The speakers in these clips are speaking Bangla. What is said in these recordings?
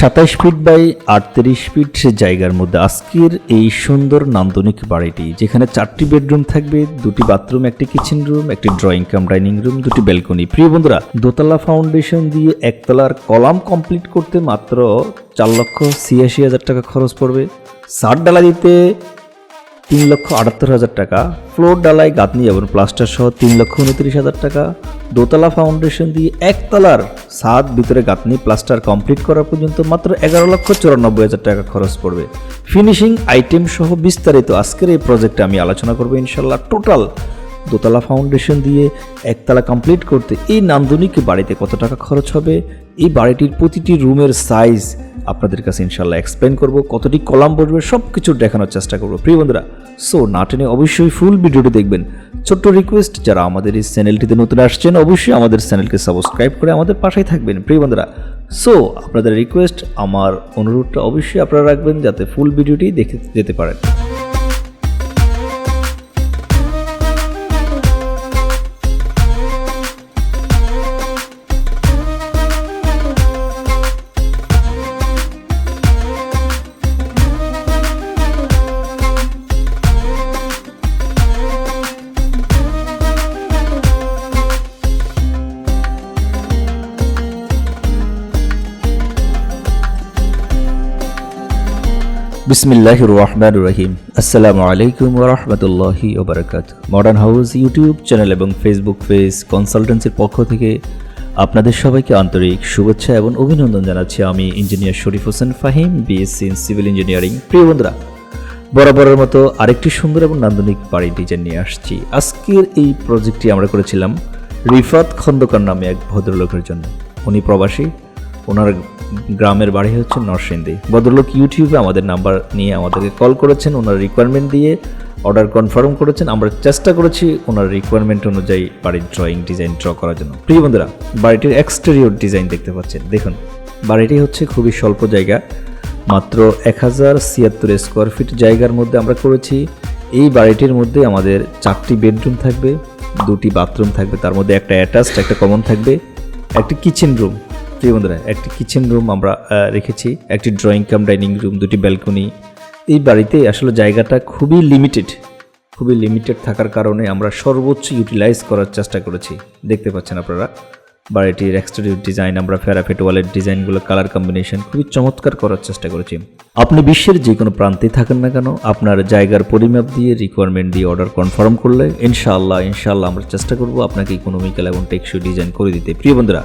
সাতাশ ফিট বাই আটত্রিশ ফিট জায়গার মধ্যে আজকের এই সুন্দর নান্দনিক বাড়িটি, যেখানে চারটি বেডরুম থাকবে, দুটি বাথরুম একটি কিচেন রুম একটি ড্রয়িং কাম ডাইনিং রুম দুটি ব্যালকনি প্রিয় বন্ধুরা, দোতলা ফাউন্ডেশন দিয়ে একতলার কলাম কমপ্লিট করতে মাত্র চার লক্ষ ছিয়াশি হাজার টাকা খরচ পড়বে। সার ডালা দিতে তিন লক্ষ আটাত্তর হাজার টাকা, ফ্লোর ডালাই, গাঁথনি এবং প্লাস্টার সহ তিন লক্ষ উনত্রিশ হাজার টাকা। দোতলা ফাউন্ডেশন দিয়ে একতলার সাত ভিতরে গাঁথনি, প্লাস্টার কমপ্লিট করা পর্যন্ত মাত্র এগারো লক্ষ চুরানব্বই হাজার টাকা খরচ পড়বে। ফিনিশিং আইটেম সহ বিস্তারিত আজকের এই প্রজেক্টে আমি আলোচনা করব ইনশাল্লাহ টোটাল দোতলা ফাউন্ডেশন দিয়ে একতলা কমপ্লিট করতে এই নান্দনিক বাড়িতে কত টাকা খরচ হবে? এই বাড়িটির প্রতিটি রুমের সাইজ আপনাদের কাছে ইনশাল্লাহ এক্সপ্লেন করব। কতটি কলাম বসবে সব কিছু দেখানোর চেষ্টা করব। প্রিয় বন্ধুরা সো না টেনে অবশ্যই ফুল ভিডিওটি দেখবেন। ছোট্ট রিকোয়েস্ট যারা আমাদের এই চ্যানেলটিতে নতুন আসছেন, অবশ্যই আমাদের চ্যানেলকে সাবস্ক্রাইব করে আমাদের পাশেই থাকবেন। প্রিয় বন্ধুরা সো আপনাদের রিকোয়েস্ট আমার অনুরোধটা অবশ্যই আপনারা রাখবেন যাতে ফুল ভিডিওটি দেখে যেতে পারেন। বিসমিল্লাহ রহমান রহিম। আসসালামু আলাইকুম রহমতুল্লাহি ওবরাকাত মডার্ন হাউস ইউটিউব চ্যানেল এবং ফেসবুক পেজ কনসালটেন্সির পক্ষ থেকে আপনাদের সবাইকে আন্তরিক শুভেচ্ছা এবং অভিনন্দন জানাচ্ছি আমি engineer Sharif Hossain Fahim BSc in civil engineering প্রিয় বন্ধুরা, বরাবরের মতো আরেকটি সুন্দর এবং নান্দনিক বাড়ি ডিজাইন নিয়ে আসছি। আজকের এই প্রজেক্টটি আমরা করেছিলাম রিফাত খন্দকার নামে এক ভদ্রলোকের জন্য। উনি প্রবাসী ওনার গ্রামের বাড়ি হচ্ছে নরসিংদী। ভদ্রলোক ইউটিউবে আমাদের নাম্বার নিয়ে আমাদেরকে কল করেছেন, ওনার রিকোয়ারমেন্ট দিয়ে অর্ডার কনফার্ম করেছেন। আমরা চেষ্টা করেছি ওনার রিকোয়ারমেন্ট অনুযায়ী বাড়ির ড্রয়িং ডিজাইন ড্র করার জন্য। প্রিয় বন্ধুরা, বাড়িটির এক্সটেরিয়র ডিজাইন দেখতে পাচ্ছেন। দেখুন, বাড়িটি হচ্ছে খুবই স্বল্প জায়গা, মাত্র এক হাজার ছিয়াত্তর স্কোয়ার ফিট জায়গার মধ্যে আমরা করেছি। এই বাড়িটির মধ্যে আমাদের চারটি বেডরুম থাকবে, দুটি বাথরুম থাকবে, তার মধ্যে একটা অ্যাটাচড একটা কমন থাকবে, একটি কিচেন রুম প্রিয় বন্ধুরা, একটি কিচেন রুম আমরা রেখেছি, একটি ড্রয়িং কাম ডাইনিং রুম দুটি ব্যালকনি এই বাড়িতে আসলে জায়গাটা খুবই লিমিটেড খুবই লিমিটেড থাকার কারণে আমরা সর্বোচ্চ ইউটিলাইজ করার চেষ্টা করেছি। দেখতে পাচ্ছেন আপনারা, বাড়িটির এক্সটেরিয়র ডিজাইন আমরা ফেরাফেট ওয়ালের ডিজাইনগুলো কালার কম্বিনেশন খুবই চমৎকার করার চেষ্টা করেছি। আপনি বিশ্বের যে কোনো প্রান্তে থাকেন না কেন, আপনার জায়গার পরিমাপ দিয়ে রিকোয়ারমেন্ট দিয়ে অর্ডার কনফার্ম করলে ইনশাআল্লাহ ইনশাআল্লাহ আমরা চেষ্টা করব আপনাকে ইকোনমিক্যাল এবং টেকসই ডিজাইন করে দিতে। প্রিয় বন্ধুরা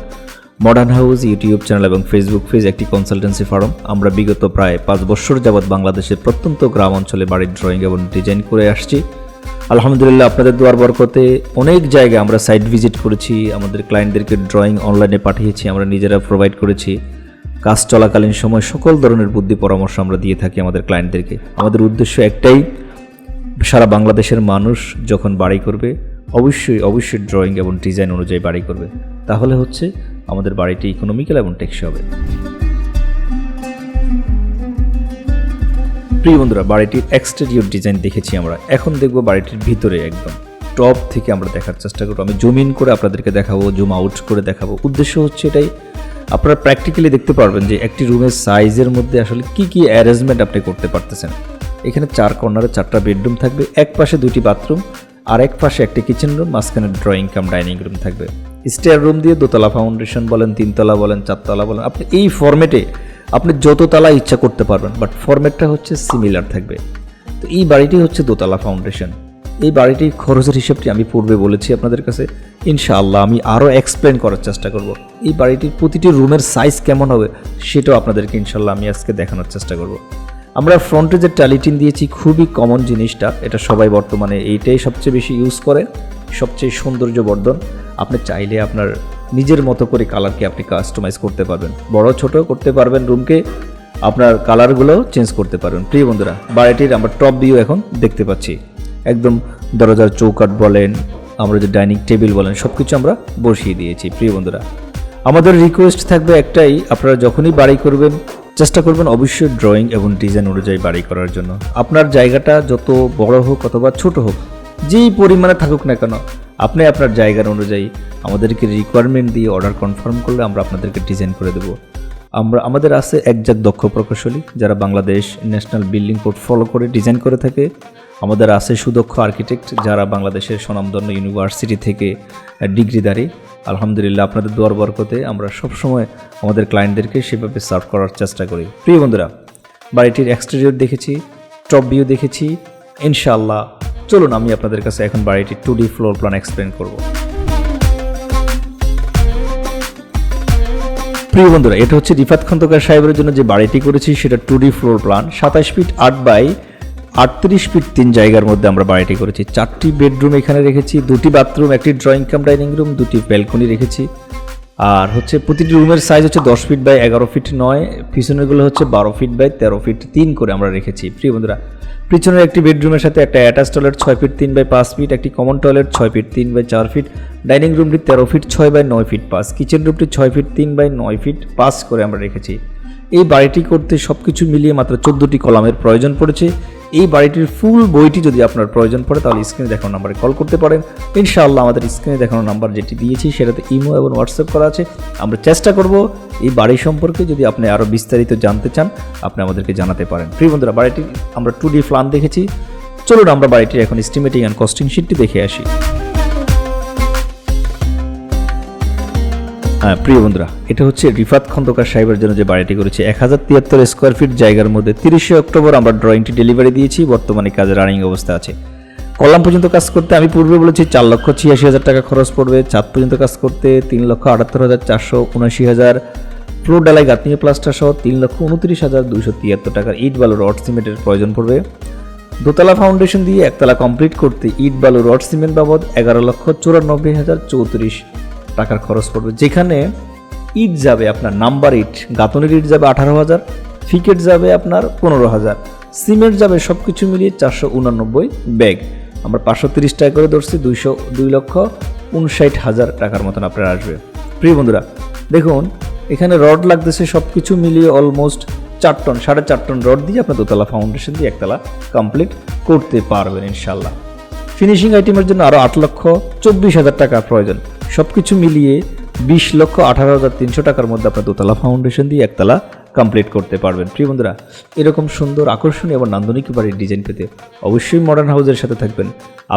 মডার্ন হাউস ইউটিউব চ্যানেল এবং ফেসবুক পেজ একটি কনসালটেন্সি ফার্ম আমরা বিগত প্রায় পাঁচ বছর যাবৎ বাংলাদেশের প্রত্যন্ত গ্রাম অঞ্চলে বাড়ির ড্রয়িং এবং ডিজাইন করে আসছি। আলহামদুলিল্লাহ আপনাদের দুয়ার বরকতে অনেক জায়গায় আমরা সাইট ভিজিট করেছি, আমাদের ক্লায়েন্টদেরকে ড্রয়িং অনলাইনে পাঠিয়েছি, আমরা নিজেরা প্রোভাইড করেছি। কাজ চলাকালীন সময় সকল ধরনের বুদ্ধি পরামর্শ আমরা দিয়ে থাকি আমাদের ক্লায়েন্টদেরকে আমাদের উদ্দেশ্য একটাই, সারা বাংলাদেশের মানুষ যখন বাড়ি করবে, অবশ্যই অবশ্যই ড্রয়িং এবং ডিজাইন অনুযায়ী বাড়ি করবে। তাহলে হচ্ছে আমাদের বাড়িটি ইকোনমিক্যাল এবং টেকসই হবে। প্রিয় বন্ধুরা, বাড়িটির এক্সটেরিয়র ডিজাইন দেখেছি আমরা। এখন দেখব বাড়িটির ভিতরে একদম টপ থেকে আমরা দেখার চেষ্টা করব। আমি জুম ইন করে আপনাদেরকে দেখাবো জুম আউট করে দেখাবো। উদ্দেশ্য হচ্ছে এটাই, আপনারা প্র্যাকটিক্যালি দেখতে পারবেন যে একটি রুমের সাইজের মধ্যে আসলে কি কি অ্যারেঞ্জমেন্ট আপনি করতে পারতেছেন। এখানে চার কর্নারে চারটা বেডরুম থাকবে এক পাশে দুটি বাথরুম আর এক পাশে একটি কিচেন রুম মাঝখানে ড্রয়িং কাম ডাইনিং রুম থাকবে। স্টেয়ার রুম দিয়ে দোতলা ফাউন্ডেশন বলেন, তিনতলা বলেন, চারতলা বলেন, আপনি এই ফরম্যাটে আপনি যত তলা ইচ্ছা করতে পারবেন বাট ফরম্যাটটা হচ্ছে সিমিলার থাকবে। তো এই বাড়িটি হচ্ছে দোতলা ফাউন্ডেশন এই বাড়িটির খরচের হিসেবটি আমি পূর্বে বলেছি আপনাদের কাছে। ইনশাআল্লাহ আমি আরও এক্সপ্লেন করার চেষ্টা করব। এই বাড়িটির প্রতিটি রুমের সাইজ কেমন হবে, সেটাও আপনাদেরকে ইনশাআল্লাহ আমি আজকে দেখানোর চেষ্টা করব। আমরা ফ্রন্টে যে টালিটিন দিয়েছি, খুবই কমন জিনিসটা, এটা সবাই বর্তমানে এইটাই সবচেয়ে বেশি ইউজ করে, সবচেয়ে সৌন্দর্য বর্ধন। আপনি চাইলে আপনার নিজের মতো করে কালারকে আপনি কাস্টমাইজ করতে পারবেন। বড় ছোট করতে পারবেন রুমকে আপনার কালারগুলো চেঞ্জ করতে পারবেন। প্রিয় বন্ধুরা, বাড়িটির আমরা টপ ভিউ এখন দেখতে পাচ্ছি। একদম দরজার চৌকাট বলেন, আমরা যে ডাইনিং টেবিল বলেন সব কিছু আমরা বসিয়ে দিয়েছি। প্রিয় বন্ধুরা, আমাদের রিকোয়েস্ট থাকবে একটাই, আপনারা যখনই বাড়ি করবেন চেষ্টা করবেন অবশ্যই ড্রয়িং এবং ডিজাইন অনুযায়ী বাড়ি করার জন্য। আপনার জায়গাটা যত বড় হোক অথবা ছোট হোক, যেই পরিমাণে থাকুক না কেন, আপনি আপনার জায়গার অনুযায়ী আমাদেরকে রিকোয়ারমেন্ট দিয়ে অর্ডার কনফার্ম করলে আমরা আপনাদেরকে ডিজাইন করে দেবো। আমরা, আমাদের আছে একজাক দক্ষ প্রকৌশলী যারা Bangladesh national building code follow করে ডিজাইন করে থাকে। আমাদের আছে সুদক্ষ আর্কিটেক্ট যারা বাংলাদেশের স্বনামধন্য ইউনিভার্সিটি থেকে ডিগ্রিধারী। আলহামদুলিল্লাহ আপনাদের দোয়ার বরকতে আমরা সবসময় আমাদের ক্লায়েন্টদেরকে সেভাবে সার্ভ করার চেষ্টা করি। প্রিয় বন্ধুরা, বাড়িটির এক্সটেরিয়র দেখেছি টপ ভিউ দেখেছি। ইনশাআল্লাহ, চলুন আমি আপনাদের কাছে এখন বাড়িটির two D floor plan explain করব। প্রিয় বন্ধুরা, এটা হচ্ছে রিফাত খন্দকার সাহেবের জন্য যে বাড়িটি করেছি, সেটা টু ডি ফ্লোর প্ল্যান সাতাশ ফিট আট বাই আটত্রিশ ফিট তিন জায়গার মধ্যে আমরা বাড়িটি করেছি। চারটি বেডরুম এখানে রেখেছি, দুটি বাথরুম, একটি ড্রয়িং কাম, ডাইনিং রুম, দুটি ব্যালকনি রেখেছি। আর হচ্ছে প্রতিটি রুমের সাইজ হচ্ছে দশ ফিট বাই এগারো ফিট নয়, পিছনেরগুলো হচ্ছে বারো ফিট বাই তেরো ফিট তিন করে আমরা রেখেছি। প্রিয় বন্ধুরা, পিছনের একটি বেডরুমের সাথে একটা অ্যাটাচ টয়লেট ছয় ফিট তিন বাই পাঁচ ফিট, একটি কমন টয়লেট ছয় ফিট তিন বাই চার ফিট, ডাইনিং রুমটি তেরো ফিট ছয় বাই নয় ফিট পাঁচ, কিচেন রুমটি ছয় ফিট তিন বাই নয় ফিট পাঁচ করে আমরা রেখেছি। এই বাড়িটি করতে সব কিছু মিলিয়ে মাত্র চোদ্দোটি কলামের প্রয়োজন পড়েছে। এই বাড়িটির ফুল বইটি যদি আপনার প্রয়োজন পড়ে, তাহলে স্ক্রিনে দেখানো নাম্বারে কল করতে পারেন। ইনশাআল্লাহ আমাদের স্ক্রিনে দেখানো নাম্বার যেটি দিয়েছি, সেটাতে ইমো এবং হোয়াটসঅ্যাপ করা আছে। আমরা চেষ্টা করব এই বাড়ি সম্পর্কে যদি আপনি আরও বিস্তারিত জানতে চান, আপনি আমাদেরকে জানাতে পারেন। প্রিয় বন্ধুরা বাড়িটি আমরা টু ডি প্ল্যান দেখেছি। চলুন আমরা বাড়িটির এখন এস্টিমেটিং অ্যান্ড কস্টিং শিটটি দেখে আসি। প্রিয় বন্ধুরা, এটা হচ্ছে রিফাত খন্দকার সাহেবের জন্য যে বাড়িটি করেছে। এক হাজার তিয়াত্তর স্কোয়ার ফিট জায়গার মধ্যে তিরিশে অক্টোবর আমরা ড্রয়িংটি ডেলিভারি দিয়েছি, বর্তমানে কাজে রানিং অবস্থা আছে। কলাম পর্যন্ত কাজ করতে আমি পূর্বে বলেছি চার লক্ষ ছিয়াশি হাজার টাকা খরচ পড়বে চাঁদ পর্যন্ত কাজ করতে তিন লক্ষ আটাত্তর হাজার চারশো উনআশি হাজার ফ্লোর ডালাই গাঁথনিয়ে প্লাস্টার সহ তিন লক্ষ উনত্রিশ হাজার দুইশো তিয়াত্তর টাকার ইট বালু, রড, সিমেন্টের প্রয়োজন পড়বে। দোতলা ফাউন্ডেশন দিয়ে একতলা কমপ্লিট করতে ইট, বালু, রড, সিমেন্ট বাবদ এগারো লক্ষ চুরানব্বই হাজার চৌত্রিশ টাকার খরচ পড়বে। যেখানে ইট যাবে আপনার নাম্বার ইট গাঁথনের ইট যাবে আঠারো হাজার, ফিকেট যাবে আপনার পনেরো হাজার, সিমেন্ট যাবে সব কিছু মিলিয়ে চারশো উনানব্বই ব্যাগ। আমরা পাঁচশো তিরিশ টাকা করে ধরছি, দুইশো দুই লক্ষ উনষাট হাজার টাকার মতন আপনার আসবে। প্রিয় বন্ধুরা, দেখুন, এখানে রড লাগতেছে সব কিছু মিলিয়ে অলমোস্ট চার টন, সাড়ে চার টন রড দিয়ে আপনার দোতলা ফাউন্ডেশন দিয়ে একতলা কমপ্লিট করতে পারবেন ইনশাল্লাহ ফিনিশিং আইটেমের জন্য আরও আট লক্ষ চব্বিশ হাজার টাকা প্রয়োজন। সব কিছু মিলিয়ে বিশ লক্ষ আঠারো হাজার তিনশো টাকার মধ্যে আপনার দোতলা ফাউন্ডেশন দিয়ে একতলা কমপ্লিট করতে পারবেন। প্রিয় বন্ধুরা, এরকম সুন্দর আকর্ষণীয় এবং নান্দনিক বাড়ির ডিজাইন পেতে অবশ্যই মডার্ন হাউসের সাথে থাকবেন।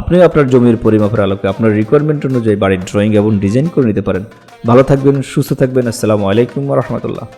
আপনিও আপনার জমির পরিমাপের আলোকে আপনার রিকোয়ারমেন্ট অনুযায়ী বাড়ির ড্রয়িং এবং ডিজাইন করে নিতে পারেন। ভালো থাকবেন, সুস্থ থাকবেন। আসসালামু আলাইকুম রহমতুল্লাহ।